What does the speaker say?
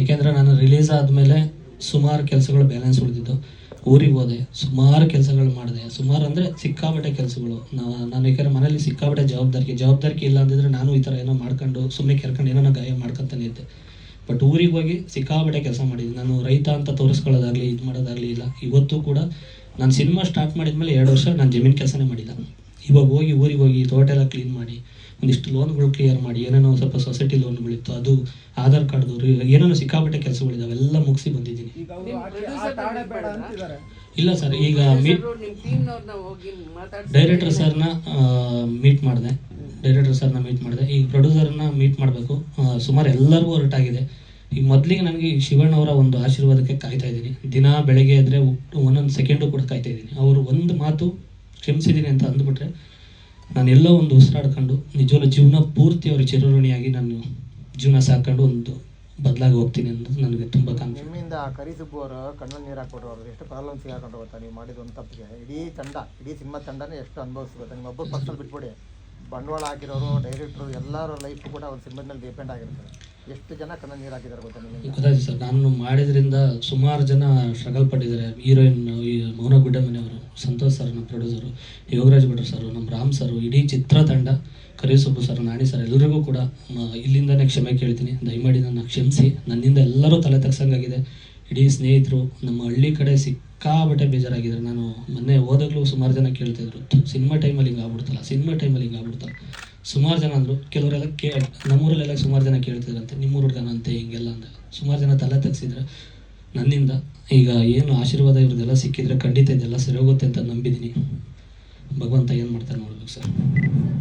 ಏಕೆಂದರೆ ನಾನು ರಿಲೀಸ್ ಆದಮೇಲೆ ಸುಮಾರು ಕೆಲಸಗಳು ಬ್ಯಾಲೆನ್ಸ್ ಉಳಿದಿದ್ದು. ಊರಿಗೆ ಹೋದೆ, ಸುಮಾರು ಕೆಲಸಗಳು ಮಾಡಿದೆ. ಸುಮಾರು ಅಂದರೆ ಸಿಕ್ಕಾಬಟ್ಟೆ ಕೆಲಸಗಳು. ನಾನು ಯಾಕಂದ್ರೆ ಮನೇಲಿ ಸಿಕ್ಕಾಬಟ್ಟೆ ಜವಾಬ್ದಾರಿ ಜವಾಬ್ದಾರಿ ಇಲ್ಲ ಅಂದಿದ್ರೆ ನಾನು ಈ ಥರ ಏನೋ ಮಾಡ್ಕೊಂಡು ಸುಮ್ಮನೆ ಕೆರ್ಕೊಂಡು ಏನೋ ಗಾಯ ಮಾಡ್ಕೊತಾನೆ ಇದ್ದೆ. ಬಟ್ ಊರಿಗೆ ಹೋಗಿ ಸಿಕ್ಕಾಬಟ್ಟೆ ಕೆಲಸ ಮಾಡಿದ್ದೀನಿ ನಾನು ರೈತ ಅಂತ ತೋರಿಸ್ಕೊಳ್ಳೋದಾಗಲಿ, ಇದು ಮಾಡೋದಾಗಲಿ ಇಲ್ಲ. ಇವತ್ತು ಕೂಡ ನಾನು ಸಿನಿಮಾ ಸ್ಟಾರ್ಟ್ ಮಾಡಿದ್ಮೇಲೆ ಎರಡು ವರ್ಷ ನಾನು ಜಮೀನು ಕೆಲಸನೇ ಮಾಡಿಲ್ಲ ಇವಾಗ ಹೋಗಿ ಊರಿಗೆ ಹೋಗಿ ತೋಟ ಎಲ್ಲ ಕ್ಲೀನ್ ಮಾಡಿ ಒಂದಿಷ್ಟು ಲೋನ್ಗಳು ಕ್ಲಿಯರ್ ಮಾಡಿ ಏನೇನೋ ಸ್ವಲ್ಪ ಸೊಸೈಟಿ ಲೋನ್ಗಳಿತ್ತು ಅದು ಆಧಾರ್ ಕಾರ್ಡ್ದು ಏನೇನೋ ಸಿಕ್ಕಾಪಟ್ಟೆ ಕೆಲಸಗಳಿದ್ದಾವೆ ಎಲ್ಲ ಮುಗಿಸಿ ಬಂದಿದ್ದೀನಿ. ಇಲ್ಲ ಸರ್ ಈಗ ಮೀಟ್ ಡೈರೆಕ್ಟರ್ ಸರ್ನ ಮೀಟ್ ಮಾಡಿದೆ. ಡೈರೆಕ್ಟರ್ ಸರ್ನ ಮೀಟ್ ಮಾಡಿದೆ. ಈಗ ಪ್ರೊಡ್ಯೂಸರ್ನ ಮೀಟ್ ಮಾಡಬೇಕು. ಸುಮಾರು ಎಲ್ಲರಿಗೂ ಹೊರಟಾಗಿದೆ. ಈಗ ಮೊದಲಿಗೆ ನನಗೆ ಶಿವಣ್ಣವರ ಶಿವಣ್ಣ ಅವರ ಒಂದು ಆಶೀರ್ವಾದಕ್ಕೆ ಕಾಯ್ತಾ ಇದ್ದೀನಿ. ದಿನ ಬೆಳಗ್ಗೆ ಆದರೆ ಒಂದೊಂದು ಸೆಕೆಂಡು ಕೂಡ ಕಾಯ್ತಾ ಇದ್ದೀನಿ. ಅವರು ಒಂದು ಮಾತು ಕ್ಷಮಿಸಿದ್ದೀನಿ ಅಂತ ಅಂದ್ಬಿಟ್ರೆ ನಾನು ಎಲ್ಲೋ ಒಂದು ಉಸಿರಾಡ್ಕೊಂಡು ನಿಜವಾದ ಜೀವನ ಪೂರ್ತಿ ಅವ್ರ ಚಿರಋಣಿಯಾಗಿ ನಾನು ಜೀವನ ಸಾಕೊಂಡು ಒಂದು ಬದಲಾಗಿ ಹೋಗ್ತೀನಿ ಅಂತ ನನಗೆ ತುಂಬ ಕಾನ್ಫಿಡೆಂಟ್ ನಿಮ್ಮಿಂದ ಕರಿಸುಬ್ಬು ಅವರು ನೀರು ಹಾಕ್ಬಿಟ್ರು ಅವ್ರು ಎಷ್ಟು ಪ್ರಾಬ್ಲಮ್ಸ್ ಹಾಕೊಂಡು ಗೊತ್ತಾ? ನೀವು ಮಾಡಿದ ಒಂದು ತಪ್ಪಿಗೆ. ಇಡೀ ತಂಡ, ಇಡೀ ಸಿನಿಮಾ ತಂಡನೇ ಎಷ್ಟು ಅನುಭವಿಸ್ಬೋದು ಗೊತ್ತಾ? ನಿಮ್ಮ ಒಬ್ಬರು ಪರ್ಸನಲ್ ಬಿಟ್ಬಿಡಿ. ಬಂಡವಾಳ ಹಾಕಿರೋರು ಡೈರೆಕ್ಟ್ರು ಎಲ್ಲರ ಲೈಫ್ ಕೂಡ ಒಂದು ಸಿನಿಮಾದ ಮೇಲೆ ಡಿಪೆಂಡ್ ಆಗಿರ್ತಾರೆ. ಎಷ್ಟು ಜನ ಗೊತ್ತಾಯ್ತು ಸರ್, ನಾನು ಮಾಡಿದ್ರಿಂದ ಸುಮಾರು ಜನ ಸ್ಟ್ರಗಲ್ ಪಟ್ಟಿದ್ದಾರೆ. ಹೀರೋಯಿನ್ ಈ ಮೌನ ಗುಡ್ಡಮನೆಯವರು, ಸಂತೋಷ್ ಸರ್ ನಮ್ಮ ಪ್ರೊಡ್ಯೂಸರು ಯೋಗರಾಜ್ ಭಟ್ರು ಸರ್ ನಮ್ಮ ರಾಮ್ ಸರ್ ಇಡೀ ಚಿತ್ರತಂಡ ಕರಿಸುಬ್ಬು ಸರ್ ನಾಣಿ ಸರ್ ಎಲ್ಲರಿಗೂ ಕೂಡ ಇಲ್ಲಿಂದನೇ ಕ್ಷಮೆ ಕೇಳ್ತೀನಿ. ದಯಮಾಡಿ ನನ್ನ ಕ್ಷಮಿಸಿ. ನನ್ನಿಂದ ಎಲ್ಲರೂ ತಲೆ ತಗ್ಸಂಗಾಗಿದೆ. ಇಡೀ ಸ್ನೇಹಿತರು, ನಮ್ಮ ಹಳ್ಳಿ ಕಡೆ ಸಿಕ್ಕಾಬಟ್ಟೆ ಬೇಜಾರಾಗಿದ್ದಾರೆ. ನಾನು ಮೊನ್ನೆ ಹೋದಾಗಲೂ ಸುಮಾರು ಜನ ಕೇಳ್ತಿದ್ರು ಸಿನಿಮಾ ಟೈಮಲ್ಲಿ ಹಿಂಗೆ ಆಗ್ಬಿಡ್ತಲ್ಲ, ಸಿನಿಮಾ ಟೈಮಲ್ಲಿ ಹಿಂಗೆ ಆಗ್ಬಿಡ್ತಲ್ಲ. ಸುಮಾರು ಜನ ಅಂದರು. ಕೆಲವರೆಲ್ಲ ಕೇ, ನಮ್ಮೂರಲ್ಲೆಲ್ಲ ಸುಮಾರು ಜನ ಕೇಳ್ತಿದ್ರಂತೆ. ನಿಮ್ಮೂರು ಹುಡ್ಗನಂತೆ ಹಿಂಗೆಲ್ಲ ಅಂತ ಸುಮಾರು ಜನ ತಲೆ ತಗ್ಸಿದ್ರೆ ನನ್ನಿಂದ, ಈಗ ಏನು ಆಶೀರ್ವಾದ ಇವ್ರದ್ದೆಲ್ಲ ಸಿಕ್ಕಿದ್ರೆ ಖಂಡಿತ ಇದೆಲ್ಲ ಸರಿ ಹೋಗುತ್ತೆ ಅಂತ ನಂಬಿದ್ದೀನಿ ಭಗವಂತ ಏನು ಮಾಡ್ತಾರೆ ನೋಡ್ಬೇಕು ಸರ್?